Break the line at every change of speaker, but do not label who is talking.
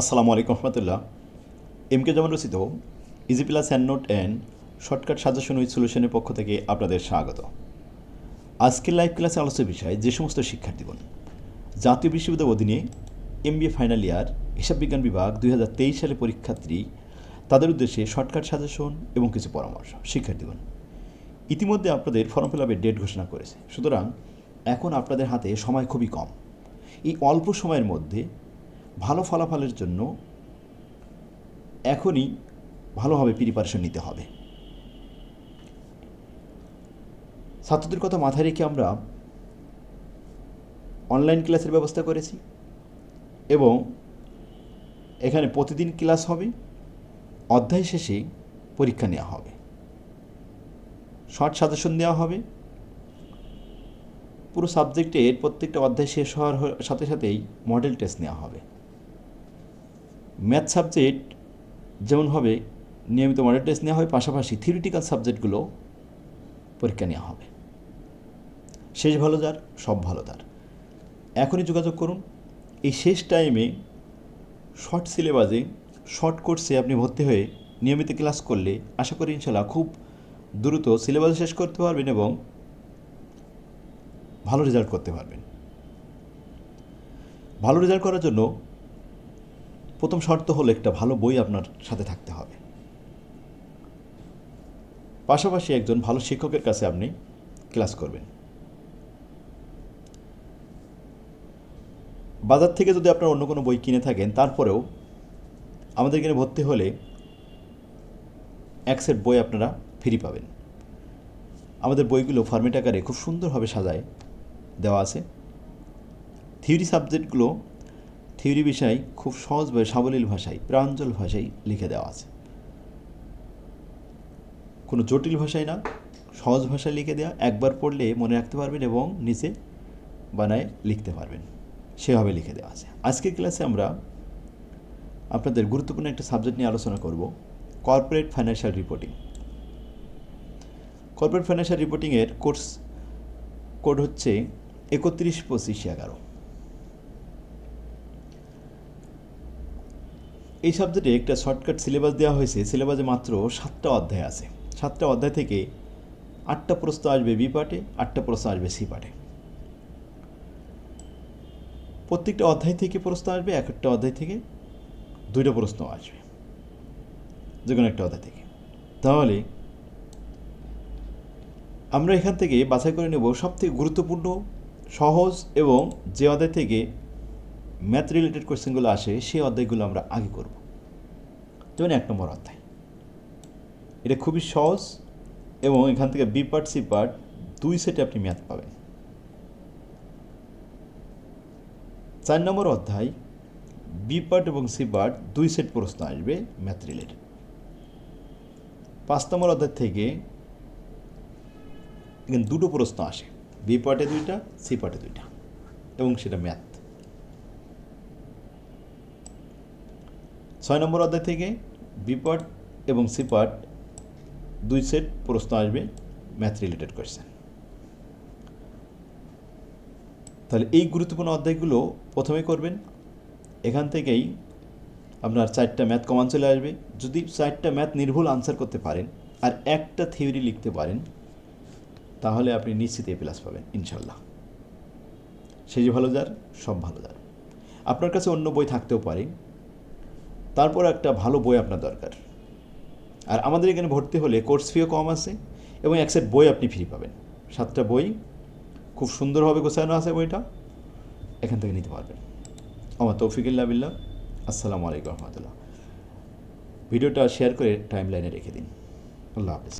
আসসালামু আলাইকুম রহমতুল্লাহ। M K যেমন রচিত easy plus hand note and shortcut suggestion with সলিউশনের পক্ষ থেকে আপনাদের স্বাগত। আজকের লাইভ ক্লাসে আলোচ্য বিষয় যে সমস্ত শিক্ষার্থীগণ জাতীয় বিশ্ববিদ্যালয় অধীনে এমবিএ ফাইনাল ইয়ার হিসাব বিজ্ঞান বিভাগ দুই হাজার তেইশ সালে পরীক্ষার্থী, তাদের উদ্দেশ্যে শর্টকাট সাজেশন এবং কিছু পরামর্শ। শিক্ষার্থীগণ ইতিমধ্যে আপনাদের ফর্ম ফিল আপের ডেট ঘোষণা করেছে। সুতরাং এখন আপনাদের হাতে সময় খুবই কম। এই অল্প সময়ের মধ্যে ভালো ফলাফলের জন্য এখনই ভালোভাবে প্রিপারেশন নিতে হবে। ছাত্রদের কথা মাথায় রেখে আমরা অনলাইন ক্লাসের ব্যবস্থা করেছি এবং এখানে প্রতিদিন ক্লাস হবে, অধ্যায় শেষে পরীক্ষা নেওয়া হবে। শর্ট সাজেশন দেওয়া হবে। পুরো সাবজেক্টের প্রত্যেকটা অধ্যায় শেষ হওয়ার সাথে সাথেই মডেল টেস্ট নেওয়া হবে। ম্যাথ সাবজেক্ট যেমনভাবে নিয়মিত মডেল টেস্ট নেওয়া হয়, পাশাপাশি থিওরিটিক্যাল সাবজেক্টগুলো পরীক্ষা নেওয়া হবে। শেষ ভালো যার, সব ভালো তার। এখনই যোগাযোগ করুন। এই শেষ টাইমে শর্ট সিলেবাসে শর্ট কোর্সে আপনি ভর্তি হয়ে নিয়মিত ক্লাস করলে আশা করি ইনশাল্লাহ খুব দ্রুত সিলেবাস শেষ করতে পারবেন এবং ভালো রেজাল্ট করতে পারবেন। ভালো রেজাল্ট করার জন্য প্রথম শর্ত হলো একটা ভালো বই আপনার সাথে থাকতে হবে। পাশাপাশি একজন ভালো শিক্ষকের কাছে আপনি ক্লাস করবেন। বাজার থেকে যদি আপনার অন্য কোনো বই কিনে থাকেন, তারপরেও আমাদের এখানে ভর্তি হলে এক সেট বই আপনারা ফ্রি পাবেন। আমাদের বইগুলো ফরমেট আকারে খুব সুন্দরভাবে সাজায় দেওয়া আছে। থিওরি সাবজেক্টগুলো থিওরি বিষয় খুব সহজভাবে সাবলীল ভাষায়, প্রাঞ্জল ভাষায় লিখে দেওয়া আছে। কোনো জটিল ভাষায় না, সহজ ভাষায় লিখে দেওয়া, একবার পড়লে মনে রাখতে পারবেন এবং নিচে বানায় লিখতে পারবেন। সেভাবে লিখে দেওয়া আছে। আজকের ক্লাসে আমরা আপনাদের গুরুত্বপূর্ণ একটা সাবজেক্ট নিয়ে আলোচনা করব corporate financial reporting corporate financial রিপোর্টিংয়ের course code হচ্ছে একত্রিশ পঁচিশ এগারো। এই সাবজেক্টে একটা শর্টকাট সিলেবাস দেওয়া হয়েছে। সিলেবাসে মাত্র সাতটা অধ্যায় আছে। সাতটা অধ্যায় থেকে আটটা প্রশ্ন আসবে বি পার্টে, আটটা প্রশ্ন আসবে সি পার্টে। প্রত্যেকটা অধ্যায় থেকে প্রশ্ন আসবে, এক একটা অধ্যায় থেকে দুইটা প্রশ্ন আসবে। যে কোনো একটা অধ্যায় থেকে। তাহলে আমরা এখান থেকে বাছাই করে নেব সবথেকে গুরুত্বপূর্ণ, সহজ এবং যে অধ্যায় থেকে ম্যাথ রিলেটেড কোয়েশ্চেনগুলো আসে, সেই অধ্যায়গুলো আমরা আগে করব। যেমন এক নম্বর অধ্যায়। এটা খুবই সহজ এবং এখান থেকে বি পার্ট সি পার্ট দুই সেটে আপনি ম্যাথ পাবেন। চার নম্বর অধ্যায় বি পার্ট এবং সি পার্ট দুই সেট প্রশ্ন আসবে ম্যাথ রিলেটেড পাঁচ নম্বর অধ্যায় থেকে এখানে দুটো প্রশ্ন আসে বি পার্টে দুইটা সি পার্টে দুইটা এবং সেটা ম্যাথ ছয় নম্বর অধ্যায় থেকে বি পার্ট এবং সি পার্ট দুই সেট প্রশ্ন আসবে ম্যাথ রিলেটেড কোয়েশ্চেন তাহলে এই গুরুত্বপূর্ণ অধ্যায়গুলো প্রথমে করবেন। এখান থেকেই আপনার চারটা ম্যাথ কমান চলে আসবে। যদি চারটা ম্যাথ নির্ভুল আনসার করতে পারেন আর একটা থিওরি লিখতে পারেন, তাহলে আপনি নিশ্চিত এ প্লাস পাবেন ইনশাল্লাহ সে যে ভালো যার, সব ভালো যার। আপনার কাছে অন্য বই থাকতেও পারে তারপর একটা ভালো বই আপনার দরকার। আর আমাদের এখানে ভর্তি হলে কোর্স ফিও কম আছে এবং এক সেট বই আপনি ফ্রি পাবেন। সাতটা বই, খুব সুন্দরভাবে গোছানো আছে বইটা, এখান থেকে নিতে পারবেন। আমার তৌফিকুল্লাহ বিল্লাহ। আসসালামু আলাইকুম রহমতুল্লাহ। ভিডিওটা শেয়ার করে টাইম লাইনে রেখে দিন। আল্লাহ হাফিজ।